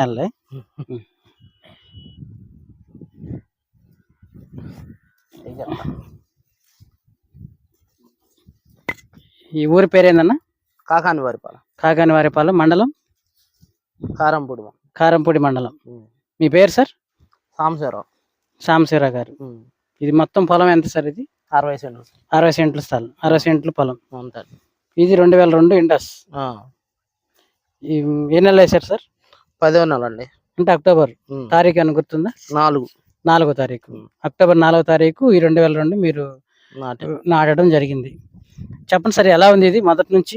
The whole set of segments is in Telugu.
నెలలే ఈ ఊరి పేరేందన్నా? కాకాని వారిపాల కాకాని వారిపాలెం మండలం. కారంపూడి కారంపూడి మండలం మీ పేరు సార్? సాంబశివరావు. సాంబశివరావు గారు. ఇది మొత్తం పొలం ఎంత సార్ ఇది? అరవై సెంట్లు. అరవై సెంట్ల స్థలం. అరవై సెంట్ల పొలం. ఇది రెండు వేల రెండు ఇండస్. ఈ ఏ నెల వేశారు సార్? పదో నెల అండి అంటే అక్టోబర్ ఉమ్. తారీఖు అని గుర్తుందా? నాలుగు. నాలుగో తారీఖు. అక్టోబర్ నాలుగో తారీఖు ఈ రెండు వేల రెండు మీరు నాటి. నాటడం జరిగింది. చెప్పండి సార్ ఎలా ఉంది ఇది మొదటి నుంచి?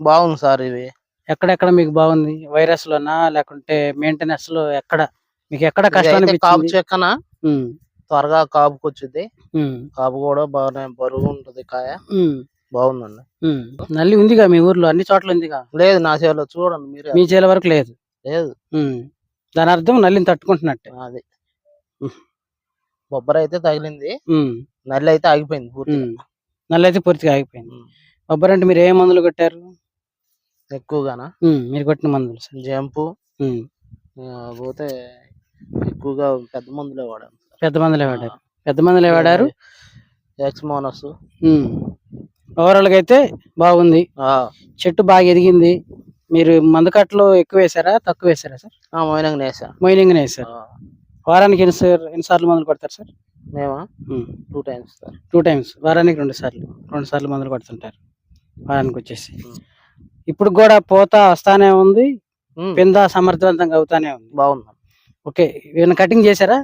బాగుంది సార్ ఇవి ఎక్కడెక్కడ మీకు బాగుంది? వైరస్ లోనా లేకుంటే మెయింటెనెన్స్లో ఎక్కడ? మీకు ఎక్కడ కష్టం కాపు అనిపించింది చెక్కన ఉమ్, త్వరగా కాపుకి వచ్చింది ఉమ్, కాపు కూడా బాగానే బరువు ఉంటది కాయ. ఉమ్, బాగుందండి. ఉమ్. నల్లి ఉందిగా మీ ఊర్లో? అన్ని చోట్ల ఉందిగా? లేదు నా చేలో చూడండి మీరే. మీ చేల వరకు లేదు. లేదు. దాని అర్థం నల్లిని తట్టుకుంటున్నట్టే. అది. బొబ్బర అయితే తగిలింది. నల్లి అయితే ఆగిపోయింది. నల్లి అయితే పూర్తిగా ఆగిపోయింది. ఉమ్. కొబ్బరి అంటే మీరు ఏ మందులు కొట్టారు? ఎక్కువగానా? మీరు కొట్టిన మందులు జంపు. పోతే ఎక్కువగా పెద్ద మందులే వాడాను పెద్ద మందులే వాడారు. పెద్ద మందులే వాడారు. ఎక్స్మోనస్ ఓవరాల్గా అయితే బాగుంది. చెట్టు బాగా ఎదిగింది. మీరు మందు కట్టలు ఎక్కువ వేసారా? తక్కువ వేసారా సార్? మైనంగా మొయినింగ్ వేసారు. వారానికి ఎన్ని సార్ ఎన్నిసార్లు మందులు కొడతారు సార్? మేమా? Two times sir. Two times. వారానికి రెండు సార్లు రెండు సార్లు మందులు కొడుతుంటారు. వారానికి వచ్చేసి. ఇప్పుడు కూడా పోత వస్తానే ఉంది పింద సమర్థవంతంగా అవుతానే ఉంది. బాగుంది. ఓకే ఏమైనా కటింగ్ చేశారా?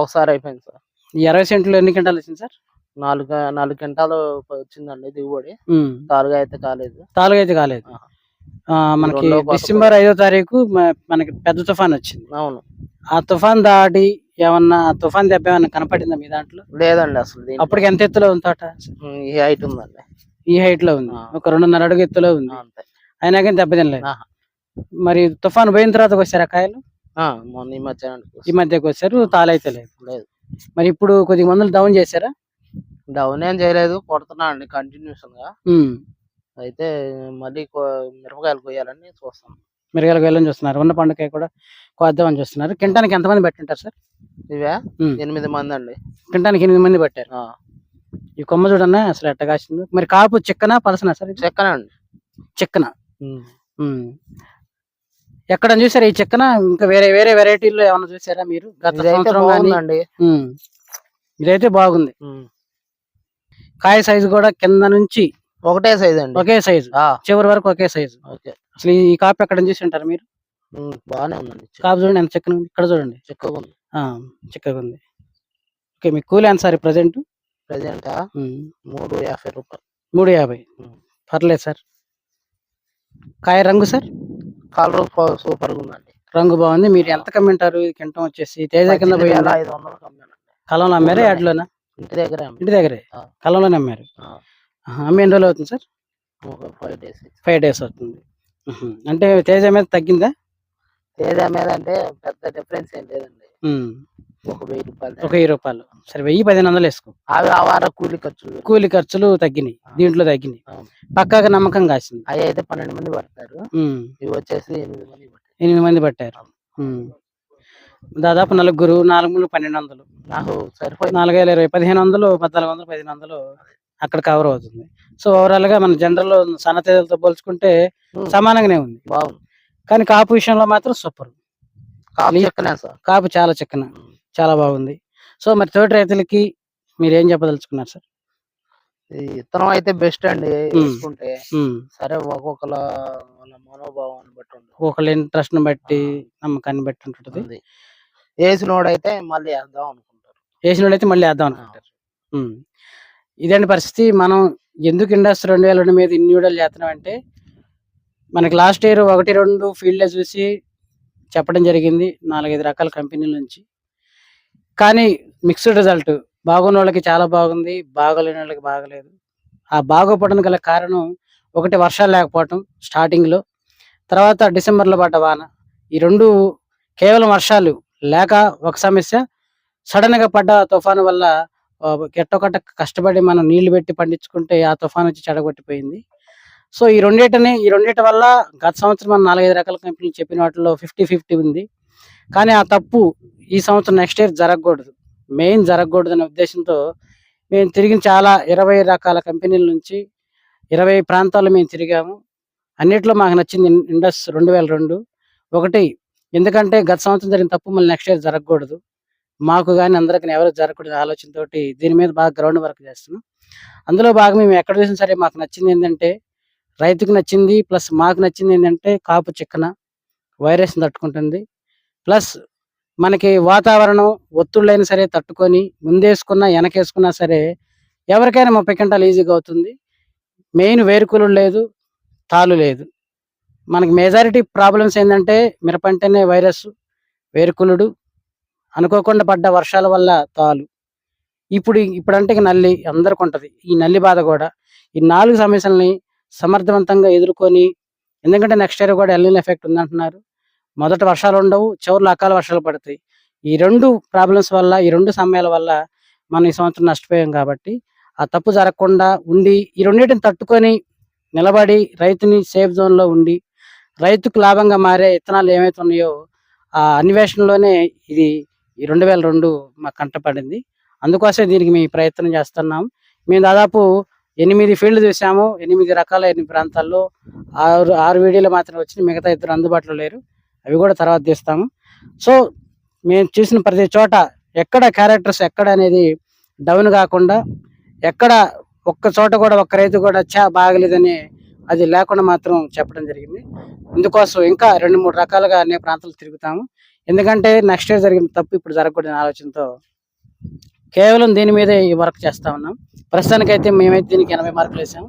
ఒకసారి అయిపోయింది సార్. ఈ అరవై సెంట్లు ఎన్ని గంటలు వచ్చింది సార్? నాలుగు నాలుగు గంటలు వచ్చిందండి దిగుబడి. తాలుగా అయితే కాలేదు. తాలుగా అయితే కాలేదు. మనకి డిసెంబర్ ఐదో తారీఖు మనకి పెద్ద తుఫాన్ వచ్చింది. అవును. ఆ తుఫాన్ దాడి ఏమన్నా తుఫాన్ దెబ్బ ఏమన్నా కనపడిందా మీ దాంట్లో? లేదండి అసలు. అప్పటికి ఎంత ఎత్తులో ఉంది తోట? ఈ హైట్ ఉందండి. ఈ హైట్లో ఉంది. ఒక రెండున్నర అడుగు ఎత్తులో ఉంది. అయినా కానీ దెబ్బతినలేదు ఆహా. మరి తుఫాన్ పోయిన తర్వాత వచ్చారా కాయలు? ఈ మధ్యాహ్నానికి ఈ మధ్యకి వచ్చారు తాలైతే లేదు. లేదు. మరి ఇప్పుడు కొద్దిగా మందులు డౌన్ చేశారా? డౌన్ ఏం చేయలేదు కొడుతున్నా అండి కంటిన్యూషన్గా. అయితే మళ్ళీ మిరపకాయలు కొయ్యాలని చూస్తాం. మిరగాయలకు వెళ్ళని చూస్తున్నారు. ఉన్న పండుగ కూడా కోద్దామని చూస్తున్నారు. కింటానికి ఎంతమంది పెట్టింటారు సార్? ఇవే. ఎనిమిది మంది అండి కింటానికి ఎనిమిది మంది పెట్టారు? ఈ కొమ్మ చూడన్నా అసలు ఎట్ట కాసిందో. మరి కాపు చిక్కనా పలసనా సార్ చిక్కన ఉమ్. ఉమ్. ఎక్కడ చూసారా ఈ చిక్కన? ఇంకా వేరే వేరే వెరైటీల్లో ఏమైనా చూసారా మీరు? గత సంవత్సరం. ఇదైతే బాగుంది. కాయ సైజు కూడా కింద నుంచి ఒకటే సైజ్ అండి. ఒకే సైజు ఆ, చివరి వరకు ఒకే సైజు ఓకే. అసలు ఈ కాపు ఎక్కడ చూసి ఉంటారు మీరు? బాగానే ఉందండి. కాపు చూడండి ఎంత చిక్కన ఉంది. ఇక్కడ చూడండి. చిక్కగా ఉంది. ఆ, చిక్కగా ఉంది. ఓకే మీ కూలి ఎంత సార్ ప్రజెంట్ ప్రజెంట్ మూడు యాభై రూపాయలు. మూడు యాభై. పర్లేదు సార్. కాయ రంగు సార్? కలర్ సూపర్ ఉందండి. రంగు బాగుంది. మీరు ఎంత కమ్మింటారు? కింటం వచ్చేసి తేజ కింద పోయిందా ఐదు వందలకు అమ్మానండి కలంలో అమ్మారా? యాడ్లోనా? ఇంటి దగ్గర ఇంటి దగ్గరే. కలంలోనే అమ్మారు. అమ్మి ఎన్ని రోజులు అవుతుంది సార్? ఒక ఫైవ్ డేస్. ఫైవ్ డేస్ అవుతుంది. అంటే తేజ మీద తగ్గిందా? తేజ మీద అంటే పెద్ద డిఫరెన్స్ ఏం లేదండి. ఒక వెయ్యి రూపాయలు. ఒక వెయ్యి రూపాయలు. సరే వెయ్యి పదిహేను వందలు వేసుకో. అవి ఆ వారం కూలి ఖర్చులు. కూలి ఖర్చులు తగ్గినాయి. దీంట్లో తగ్గినాయి. పక్కాగా నమ్మకం కాసింది. అవి అయితే పన్నెండు మంది పడతారు. ఇవి వచ్చేసి ఎనిమిది మంది ఎనిమిది మంది పట్టారు. దాదాపు నలుగురు నాలుగు మూడు పన్నెండు వందలు. నాకు సరిపోయింది. నాలుగు వేల ఇరవై పదిహేను వందలు పద్నాలుగు వందలు పదిహేను వందలు. అక్కడ కవర్ అవుతుంది. సో ఓవరాల్గా మన జనరల్ సన్నతేదలతో పోల్చుకుంటే ఉమ్. సమానంగానే ఉంది. కానీ కాపు విషయంలో మాత్రం సూపర్ కాపు లీ- చెక్కనే కాపు చాలా చిక్కన చాలా బాగుంది. సో మరి తోటి రైతులకి మీరు ఏం చెప్పదలుచుకున్నారు సార్? విత్తనం అయితే బెస్ట్ అండి. వేసుకుంటే ఉమ్. సరే ఒక్కొక్కల వాళ్ళ మనోభావాన్ని బట్టి ఒకళ్ళ ఇంట్రెస్ట్ని బట్టి నమ్మకాన్ని బట్టి ఉంటుంది. వేసినోడైతే మళ్ళీ వేద్దాం అనుకుంటారు. వేసిన అయితే మళ్ళీ వేద్దాం అనుకుంటారు. ఇదేంటి పరిస్థితి? మనం ఎందుకు ఇండస్ట్రీ రెండు వేల రెండు మీద ఇన్ని వీడియోలు చేస్తున్నాం అంటే మనకి లాస్ట్ ఇయర్ ఒకటి రెండు ఫీల్డ్లో చూసి చెప్పడం జరిగింది నాలుగైదు రకాల కంపెనీల నుంచి. కానీ మిక్స్డ్ రిజల్ట్ బాగున్న వాళ్ళకి చాలా బాగుంది బాగలేని వాళ్ళకి బాగలేదు. ఆ బాగోపడడానికి గల కారణం ఒకటి వర్షాలు లేకపోవటం స్టార్టింగ్లో తర్వాత డిసెంబర్లో పడ్డ వాన. ఈ రెండు కేవలం వర్షాలు లేక ఒక సమస్య సడన్గా పడ్డ తుఫాను వల్ల ఎట్టొకట కష్టపడి మనం నీళ్ళు పెట్టి పండించుకుంటే ఆ తుఫాన్ వచ్చి చెడగొట్టిపోయింది. సో ఈ రెండింటిని ఈ రెండింటి వల్ల గత సంవత్సరం మనం నాలుగైదు రకాల కంపెనీలు చెప్పిన వాటిలో ఫిఫ్టీ ఫిఫ్టీ ఉంది. కానీ ఆ తప్పు ఈ సంవత్సరం నెక్స్ట్ ఇయర్ జరగకూడదు. మెయిన్ జరగకూడదు అనే ఉద్దేశంతో మేము తిరిగిన చాలా ఇరవై రకాల కంపెనీల నుంచి ఇరవై ప్రాంతాలు మేము తిరిగాము. అన్నిట్లో మాకు నచ్చింది ఇండస్ రెండు వేల రెండు. ఒకటి ఎందుకంటే గత సంవత్సరం జరిగిన తప్పు మళ్ళీ నెక్స్ట్ ఇయర్ జరగకూడదు. మాకు కానీ అందరికి ఎవరు జరగకూడదు ఆలోచనతో దీని మీద బాగా గ్రౌండ్ వర్క్ చేస్తున్నాం. అందులో బాగా మేము ఎక్కడ చూసినా సరే మాకు నచ్చింది ఏంటంటే రైతుకు నచ్చింది ప్లస్ మాకు నచ్చింది ఏంటంటే కాపు చిక్కన వైరస్ తట్టుకుంటుంది. ప్లస్ మనకి వాతావరణం ఒత్తుళ్ళైనా సరే తట్టుకొని ముందేసుకున్నా వెనకేసుకున్నా సరే ఎవరికైనా ముప్పై క్వింటాలు ఈజీగా అవుతుంది. మెయిన్ వేరుకులు లేదు తాలు లేదు. మనకి మెజారిటీ ప్రాబ్లమ్స్ ఏంటంటే మిరపంటేనే వైరస్ వేరుకులుడు అనుకోకుండా పడ్డ వర్షాల వల్ల తాలు. ఇప్పుడు ఇప్పుడంటే నల్లి అందరికి ఉంటుంది ఈ నల్లి బాధ కూడా ఈ నాలుగు సమస్యల్ని సమర్థవంతంగా ఎదుర్కొని ఎందుకంటే నెక్స్ట్ ఇయర్ కూడా ఎల్లిన ఎఫెక్ట్ ఉందంటున్నారు. మొదట వర్షాలు ఉండవు చివరిలో అకాల వర్షాలు పడతాయి. ఈ రెండు ప్రాబ్లమ్స్ వల్ల ఈ రెండు సమయాల వల్ల మనం ఈ సంవత్సరం నష్టపోయాం కాబట్టి ఆ తప్పు జరగకుండా ఉండి ఈ రెండింటిని తట్టుకొని నిలబడి రైతుని సేఫ్ జోన్లో ఉండి రైతుకు లాభంగా మారే విత్తనాలు ఏమైతే ఉన్నాయో ఆ అన్వేషణలోనే ఇది ఈ రెండు వేల రెండు మాకు కంటపడింది అందుకోసమే దీనికి మేము ప్రయత్నం చేస్తున్నాం. మేము దాదాపు ఎనిమిది ఫీల్డ్ చూసాము. ఎనిమిది రకాల ఎనిమిది ప్రాంతాల్లో ఆరు ఆరు వీడియోలు మాత్రం వచ్చి మిగతా ఇద్దరు అందుబాటులో లేరు. అవి కూడా తర్వాత తీస్తాము. సో మేము చూసిన ప్రతి చోట ఎక్కడ క్యారెక్టర్స్ ఎక్కడ అనేది డౌన్ కాకుండా ఎక్కడ ఒక్క చోట కూడా ఒక్క రైతు కూడా చా బాగలేదని అది లేకుండా మాత్రం చెప్పడం జరిగింది. ఇందుకోసం ఇంకా రెండు మూడు రకాలుగా అనే ప్రాంతాలు తిరుగుతాము. ఎందుకంటే నెక్స్ట్ ఇయర్ జరిగిన తప్పు ఇప్పుడు జరగకూడదని ఆలోచనతో కేవలం దీని మీదే ఈ వర్క్ చేస్తా ఉన్నాం. ప్రస్తుతానికైతే మేమైతే దీనికి ఎనభై మార్కులు వేసాం.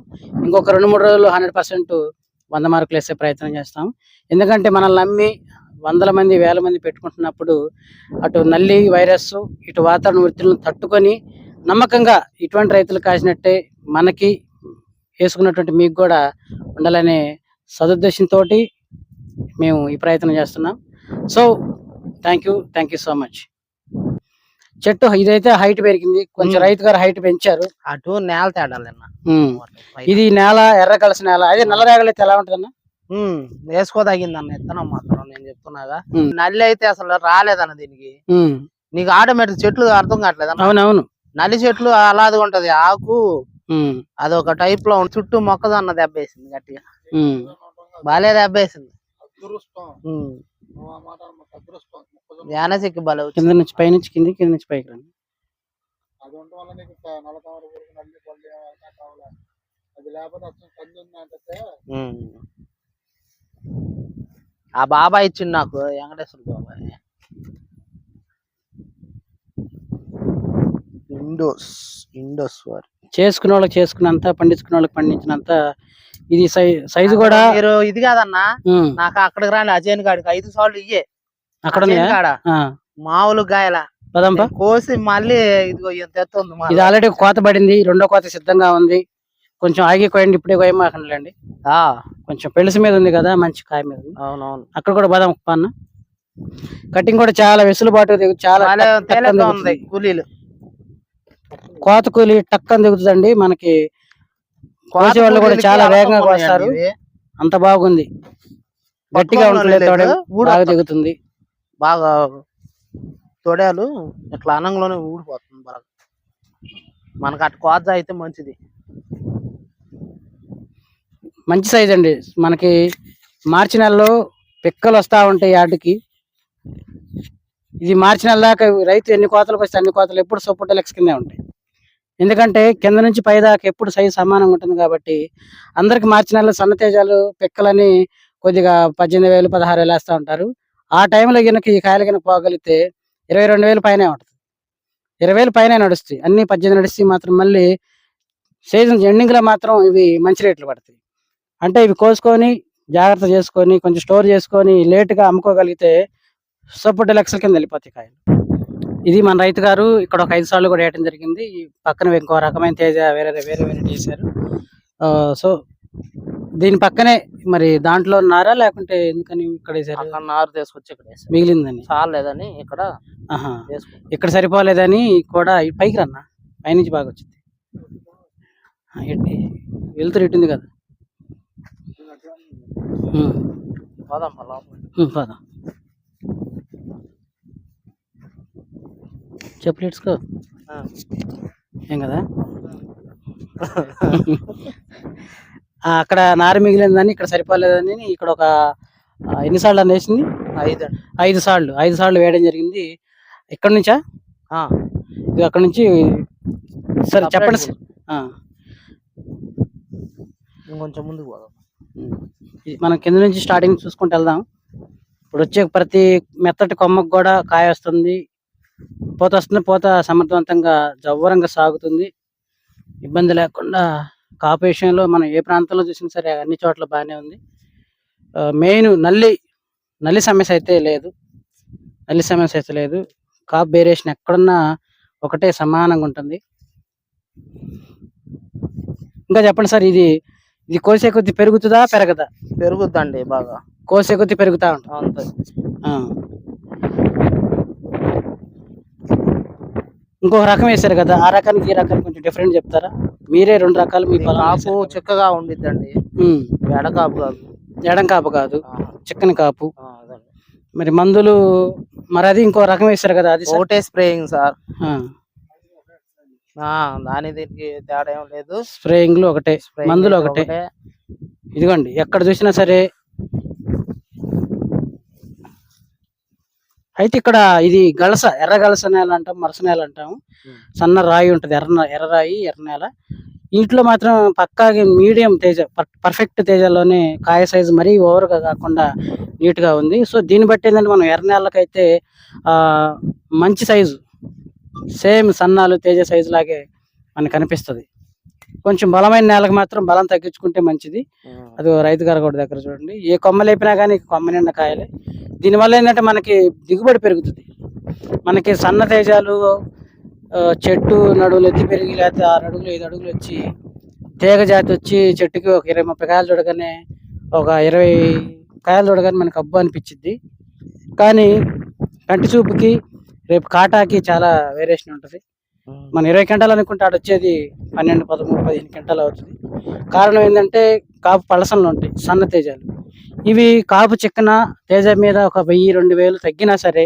ఇంకొక రెండు మూడు రోజులు హండ్రెడ్ పర్సెంట్ వంద మార్కులు వేసే ప్రయత్నం చేస్తాం. ఎందుకంటే మనల్ని నమ్మి వందల మంది వేల మంది పెట్టుకుంటున్నప్పుడు అటు నల్లి వైరస్ ఇటు వాతావరణ వృత్తులను తట్టుకొని నమ్మకంగా ఇటువంటి రైతులు కాసినట్టే మనకి వేసుకున్నటువంటి మీకు కూడా ఉండాలనే సదుద్దేశంతో మేము ఈ ప్రయత్నం చేస్తున్నాం. So thank you thank you so much చెట్టు ఇదైతే హైట్ పెరిగింది. కొంచెం మ్మ్. రైతు గారు హైట్ పెంచారు. అటు నేల తేడా మ్మ్. ఇది నేల ఎర్ర కలిసి నేల. అదే నల్ల రేగలు అయితే ఎలా ఉంటుందన్న? వేసుకోదగింది అన్న. ఇత్తనం మాత్రం నేను చెప్తున్నాగా. నల్లి అయితే అసలు రాలేదన్న దీనికి. నీకు ఆటోమేటిక్ చెట్లు అర్థం కావట్లేదన్న అవునవును. నల్లి చెట్లు అలాదిగా ఉంటది. ఆకు. అదొక టైప్లో. చుట్టూ మొక్కజొన్న దెబ్బేసింది గట్టిగా. బాలే దెబ్బేసింది. యానసిక్కి బలే కింద నుంచి పై నుంచి కింది కింద నుంచి పైకి రండి. ఉమ్. ఆ బాబాయ్ ఇచ్చిండు నాకు వెంకటేశ్వర బాబాయ్ ఇండోస్ ఇండోస్ వారి. చేసుకున్న వాళ్ళకి చేసుకున్నంత పండించుకున్న వాళ్ళకి పండించినంత ఇది సైజు కూడా మీరు ఇది కాదన్నా. నాకు అక్కడికి రాని అజయన్ గాడికి ఐదు సార్లు ఇయ్యే. అక్కడ మామూలు గాయల. కోసి మళ్ళీ ఇదిగో ఎత్తుంది. ఇది ఆల్రెడీ కోత పడింది రెండో కోత సిద్ధంగా ఉంది. కొంచెం ఆగి కోయండి ఇప్పుడే కోయమాకండి ఆ, కొంచెం పెళుసు మీద ఉంది కదా మంచి కాయ మీద అవునవును. అక్కడ కూడా బాదం పన్న కటింగ్ కూడా చాలా వెసులుబాటు చాలా. కూలీలు. కోత కూలి టక్కని దిగుతుందండి మనకి కోసే వాళ్ళు కూడా చాలా వేగంగా కోస్తారు. అంత బాగుంది. గట్టిగా ఉంటుంది తోడే బాగా. దిగుతుంది. బాగా తొడాలు ఇట్లా అనంలోనే ఊడిపోతుంది బాగా. మనకు అటు కోత అయితే మంచిది. మంచి సైజ్ అండి. మనకి మార్చి నెలలో పిక్కలు వస్తా ఉంటాయి వాటికి ఇది మార్చి నెల దాకా రైతు ఎన్ని కోతలకు వస్తే అన్ని కోతలు ఎప్పుడు సపోర్ట్ లెక్స్ కిందే ఉంటాయి. ఎందుకంటే కింద నుంచి పై దాకా ఎప్పుడు సైజు సమానంగా ఉంటుంది కాబట్టి అందరికి మార్చి నెలలో సన్నతేజాలు పిక్కలని కొద్దిగా పద్దెనిమిది వేలు పదహారు వేలు వేస్తూ ఉంటారు. ఆ టైంలో కనుక ఈ కాయలు కనుక పోగలిగితే ఇరవై రెండు వేలు పైన ఉంటుంది. ఇరవై వేలు పైన నడుస్తాయి. అన్ని పద్దెనిమిది నడిస్తే మాత్రం మళ్ళీ సీజన్ ఎండింగ్లో మాత్రం ఇవి మంచి రేట్లు పడతాయి. అంటే ఇవి కోసుకొని జాగ్రత్త చేసుకొని కొంచెం స్టోర్ చేసుకొని లేటుగా అమ్ముకోగలిగితే సపోర్ట్ లక్షల కింద వెళ్ళిపోతాయి కాయలు. ఇది మన రైతు గారు ఇక్కడ ఒక ఐదు సార్లు కూడా వేయడం జరిగింది. ఈ పక్కన ఇంకో రకమైన తేజ వేరే వేరే వేరే చేశారు సో దీని పక్కనే మరి దాంట్లో ఉన్నారా లేకుంటే ఎందుకని ఇక్కడ వేశారు? నారు తీసుకొచ్చి ఇక్కడ మిగిలిందని? చాలేదని ఇక్కడ ఇక్కడ సరిపోలేదని కూడా ఈ పైకి రన్నా. పైనుంచి బాగా వచ్చింది. వెళ్తురు ఇట్టుంది కదా? పోదాం పోదాం. చెప్పులు ఇడ్చుకో ఏం కదా? అక్కడ నారు మిగిలిందని ఇక్కడ సరిపోలేదని ఇక్కడ ఒక ఎన్నిసార్లు అని వేసింది? ఐదు. ఐదు సార్లు. ఐదు సార్లు వేయడం జరిగింది. ఇక్కడ నుంచా? ఇది అక్కడ నుంచి సరే చెప్పండి ఆ, ఇంకొంచెం ముందుకు పోదాం. మనం కింద నుంచి స్టార్టింగ్ చూసుకుంటూ వెళ్దాం. ఇప్పుడు వచ్చే ప్రతి మెత్తటి కొమ్మకు కూడా కాయ వస్తుంది. పూత వస్తుంది పూత సమర్థవంతంగా జవ్వరంగా సాగుతుంది. ఇబ్బంది లేకుండా కాపు విషయంలో మనం ఏ ప్రాంతంలో చూసినా సరే అన్ని చోట్ల బాగానే ఉంది. మెయిన్ నల్లి నల్లి సమస్య అయితే లేదు. నల్లి సమస్య అయితే లేదు. కాపు వేరియేషన్ ఎక్కడున్నా ఒకటే సమానంగా ఉంటుంది. ఇంకా చెప్పండి సార్ ఇది ఇది కోసే కొద్ది పెరుగుతుందా పెరగదా? పెరుగుద్దండి బాగా. కోసే కొద్ది పెరుగుతా ఉంటుంది అంతే ఆ. ఇంకొక రకం వేశారు కదా ఆ రకానికి ఈ రకానికి కొంచెం డిఫరెంట్ చెప్తారా? మీరే రెండు రకాలు మీ కాపు. చిక్కగా ఉండిద్దండి. ఎడ కాపు కాదు. ఎడం కాపు కాదు చిక్కని కాపు. మరి మందులు మరి అది ఇంకో రకం వేశారు కదా అది? ఒకటే స్ప్రేయింగ్ సార్. దాని దీనికి తేడా ఏం లేదు. స్ప్రేయింగ్లు ఒకటే Spraying మందులు ఒకటే. ఇదిగోండి ఎక్కడ చూసినా సరే అయితే ఇక్కడ ఇది గలస ఎర్ర గలస నేల అంటాం మరస నేల అంటాం. ఉమ్. సన్న రాయి ఉంటుంది ఎర్ర ఎర్ర రాయి ఎర్ర నేల. ఇంట్లో మాత్రం పక్కాగా మీడియం తేజ పర్ఫెక్ట్ తేజలోనే కాయ సైజు మరీ ఓవర్గా కాకుండా నీట్గా ఉంది. సో దీన్ని బట్టి ఏంటంటే మనం ఎర్ర నేలకైతే ఆ, మంచి సైజు సేమ్ సన్నాలు తేజ సైజు లాగే మనకు కనిపిస్తుంది కొంచెం బలమైన నేలకు మాత్రం బలం తగ్గించుకుంటే మంచిది. అది రైతు గారు కూడా దగ్గర చూడండి. ఏ కొమ్మ లేపినా కానీ కొమ్మ నిండా కాయలే. దీనివల్ల ఏంటంటే మనకి దిగుబడి పెరుగుతుంది. మనకి సన్న తేజాలు చెట్టు నడువులు ఎత్తి పెరిగి లేకపోతే ఆరు అడుగులు ఐదు అడుగులు వచ్చి తీగ జాతి వచ్చి చెట్టుకి ఒక ఇరవై ముప్పై కాయలు చూడగానే ఒక ఇరవై కాయలు చూడగానే మనకు అబ్బు అనిపించింది కానీ కంటి చూపుకి రేపు కాటాకి చాలా వేరియేషన్ ఉంటుంది. మన ఇరవై క్వింటాలు అనుకుంటే ఆడ వచ్చేది పన్నెండు పదమూడు పదిహేను క్వింటాలు అవుతుంది. కారణం ఏంటంటే కాపు పలసనలు ఉంటాయి సన్న తేజాలు. ఇవి కాపు చిక్కన తేజ మీద ఒక వెయ్యి రెండు వేలు తగ్గినా సరే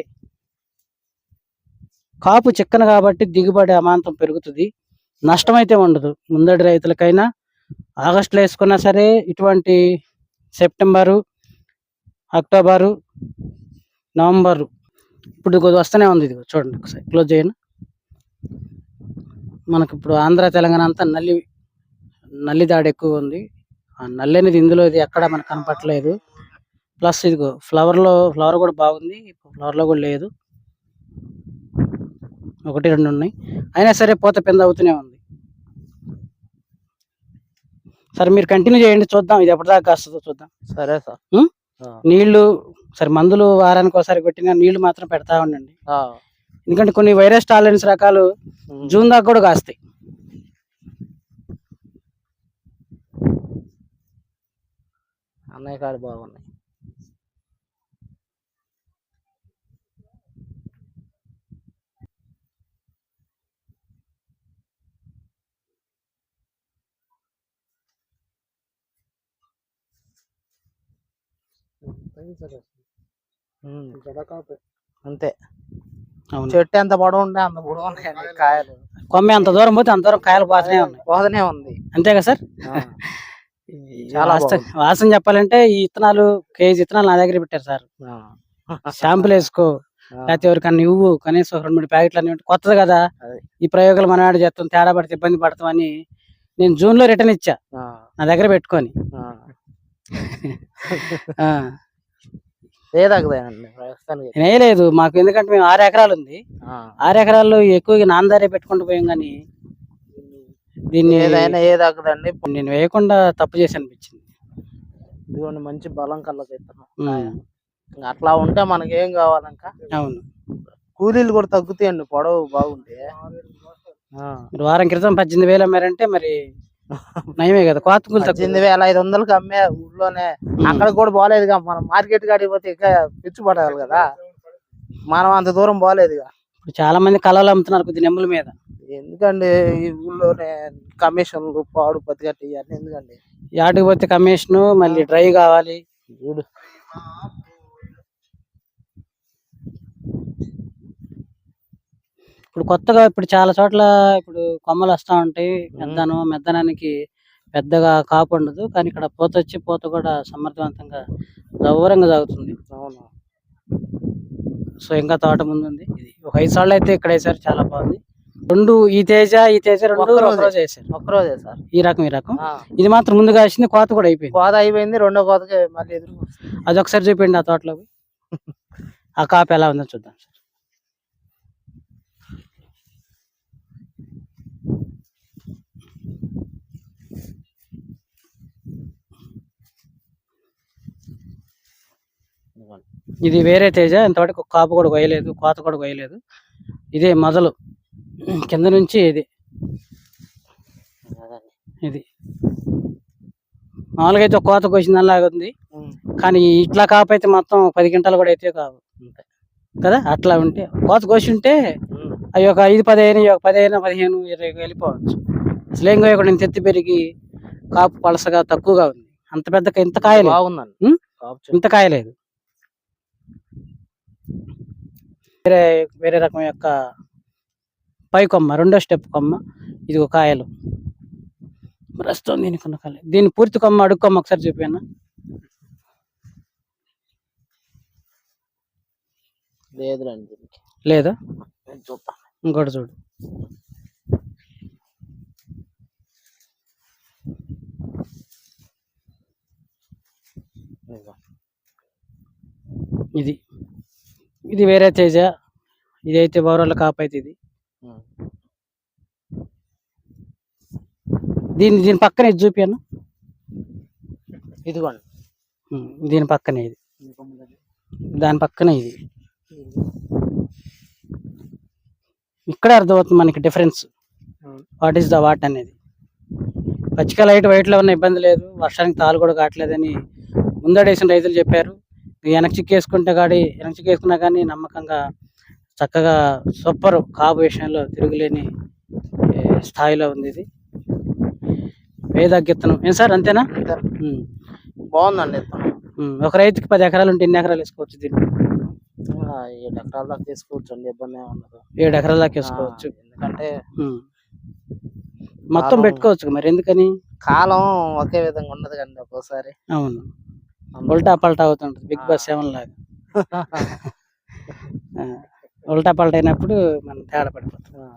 కాపు చిక్కన కాబట్టి దిగుబడి అమాంతం పెరుగుతుంది. నష్టం అయితే ఉండదు. ముందడి రైతులకైనా ఆగస్టులో వేసుకున్నా సరే ఇటువంటి సెప్టెంబరు అక్టోబరు నవంబరు. ఇప్పుడు వస్తూనే ఉంది ఇది చూడండి ఒకసారి. క్లోజ్ చేయను. మనకి ఇప్పుడు ఆంధ్ర తెలంగాణ అంతా నల్లి నల్లి దాడి ఎక్కువ ఉంది. ఆ నల్లి అనేది ఇందులో ఇది ఎక్కడ మనకు కనపట్లేదు ప్లస్ ఇదిగో ఫ్లవర్లో ఫ్లవర్ కూడా బాగుంది. ఫ్లవర్లో కూడా లేదు. ఒకటి రెండు ఉన్నాయి. అయినా సరే పూత పెంద అవుతూనే ఉంది. సరే మీరు కంటిన్యూ చేయండి. చూద్దాం ఇది ఎప్పటిదాకా కాస్తుందో చూద్దాం. సరే సార్. నీళ్ళు సరే మందులు వారానికి ఒకసారి కొట్టినా నీళ్ళు మాత్రం పెడతా ఉండండి. ఎందుకంటే కొన్ని వైరస్ టాలరెన్స్ రకాలు. జూన్ దాకా కూడా కాస్తాయి. అన్నయ్య కాడ బాగున్నాయి. అంతే. చెట్టు ఎంత పొడవు ఉంటే అంత పొడవు ఉన్నాయండి కాయలు. కొమ్మ ఎంత దూరం పోతే అంత దూరం కాయలు పోతూనే ఉన్నాయి. పోతనే ఉంది. అంతే కదా సార్? చాలా వాసన చెప్పాలంటే ఈ ఇత్తనాలు కేజీ ఇత్తనాలు నా దగ్గర పెట్టారు సార్. షాంపుల్ వేసుకో. లేకపోతే ఎవరికన్నా ఇవ్వు. కనీసం రెండు మూడు ప్యాకెట్లు అన్ని కొత్తది కదా. ఈ ప్రయోగాలు మనవాడు చేస్తాం? తేడా పడితే ఇబ్బంది పడతామని నేను జూన్లో రిటర్న్ ఇచ్చా. నా దగ్గర పెట్టుకొని ఆ. ఆ, లేదగదేనండి ప్రస్తుతానికి నేను వేయలేదు మాకు ఎందుకంటే మేము ఆరు ఎకరాలు ఉంది. ఆరు ఎకరాల్లో ఎక్కువగా నాందారే పెట్టుకుంటూ పోయాం కానీ దీన్ని ఏదైనా ఏదగ్గదండి నేను వేయకుండా తప్పు చేసి అనిపించింది. ఇదిగోండి మంచి బలం కళ్ళకి ఇంకా అట్లా ఉంటే మనకి ఏం కావాలంక? అవును. కూలీలు కూడా తగ్గుతాయండి పొడవు బాగుంటే. వారం క్రితం పద్దెనిమిది వేలు అమ్మారంటే మరి నయమే కదా కోత కూలి తక్కువ. పద్దెనిమిది వేల ఐదు వందలకి అమ్మే ఊళ్ళోనే. అక్కడ కూడా పోలేదుగా మనం మార్కెట్ కాడికి పోతే ఇంకా పిచ్చి పడాలి కదా. మనం అంత దూరం పోలేదుగా ఇప్పుడు చాలా మంది కళలు అమ్ముతున్నారు కొద్ది నెమ్ముల మీద. ఎందుకండి ఈ ఊళ్ళోనే కమిషన్లు పాడు పతిగట్టి ఇవన్నీ ఎందుకండి? యాడికి పోతే కమిషన్ మళ్ళీ డ్రై కావాలి. చూడు. ఇప్పుడు కొత్తగా ఇప్పుడు చాలా చోట్ల ఇప్పుడు కొమ్మలు వస్తా ఉంటాయి. మెద్దనం మెద్దనానికి పెద్దగా కాపు ఉండదు. కానీ ఇక్కడ పూత వచ్చి పూత కూడా సమర్థవంతంగా దౌరంగా సాగుతుంది అవును. సో ఇంకా తోట ముందుంది ఇది ఒక ఐదు సార్లు అయితే ఇక్కడ వేసారు. చాలా బాగుంది. రెండు ఈ తేజ ఈ తేజ రెండు రోజే. వేసారు. ఒక్కరోజే సార్. ఈ రకం ఈ రకం. ఇది మాత్రం ముందుగా వేసింది కోత కూడా అయిపోయింది. కోత అయిపోయింది రెండో కోతకి మళ్ళీ ఎదురు. అది ఒకసారి చూపిండి ఆ తోటలో. ఆ కాపు ఎలా ఉందో చూద్దాం సార్. ఇది వేరే తేజ ఇంతవరకు కాపు కూడా కొయ్యలేదు కోత కూడా కొయ్యలేదు. ఇదే మొదలు. కింద నుంచి ఇది. ఇది. మామూలుగా అయితే కోత కోసిన ఉంది. కానీ ఇట్లా కాపు అయితే మొత్తం పది గంటలు కూడా అయితే కావు. కదా? అట్లా ఉంటే కోత కోసి ఉంటే. అవి ఒక ఐదు పదిహేను ఒక పదిహేను పదిహేను ఇరవై వెళ్ళిపోవచ్చు. అసలు ఏం కూడా ఇంత ఎత్తి పెరిగి కాపు పలసగా తక్కువగా ఉంది. అంత పెద్ద ఇంత కాయలేదు. ఇంత కాయలేదు. వేరే వేరే రకం యొక్క పై కొమ్మ రెండో స్టెప్ కొమ్మ ఇది ఒక కాయలు. ప్రస్తుతం దీనికి ఉన్న కాయలు. దీని పూర్తి కొమ్మ అడుగు కొమ్మ ఒకసారి చూపాను లేదులేండి లేదా? చూద్దాం ఇంకోటి చూడు. ఇది. ఇది వేరే తేజ. ఇది అయితే బౌరల కాపు అయితే ఇది. దీని దీని పక్కన ఇది చూపాను ఇదిగోండి. దీని పక్కనే ఇది. దాని పక్కనే ఇది. ఇక్కడే అర్థమవుతుంది మనకి difference. What is the what అనేది. పచ్చిక లైట్ వైట్లో ఉన్న ఇబ్బంది లేదు. వర్షానికి తాలు కూడా కావట్లేదని ముందడేసిన రైతులు చెప్పారు. వెనక్కి చిక్కేసుకుంటే కాడి వెనక్కి చిక్కేసుకున్నా కానీ నమ్మకంగా చక్కగా సూపర్ కాపు విషయంలో తిరుగులేని స్థాయిలో ఉంది ఇది. వేదగ్గిత్తనం ఏం సార్ అంతేనా. బాగుందండి. ఒక రైతుకి పది ఎకరాలు ఉంటే ఎన్ని ఎకరాలు వేసుకోవచ్చు దీన్ని? ఏడు ఎకరాల దాకా తీసుకోవచ్చండి ఇబ్బంది ఏమి ఉండదు. ఏడు ఎకరాల దాకా వేసుకోవచ్చు. ఎందుకంటే. మొత్తం పెట్టుకోవచ్చు మరి ఎందుకని? కాలం ఒకే విధంగా ఉండదు కండి ఒక్కోసారి. అవును. ఉల్టా పల్టా అవుతుంటది బిగ్ బాస్ సెవెన్ లాగా. ఉల్టా పల్టా అయినప్పుడు మనం తేడా పడిపోతాం. ఆ.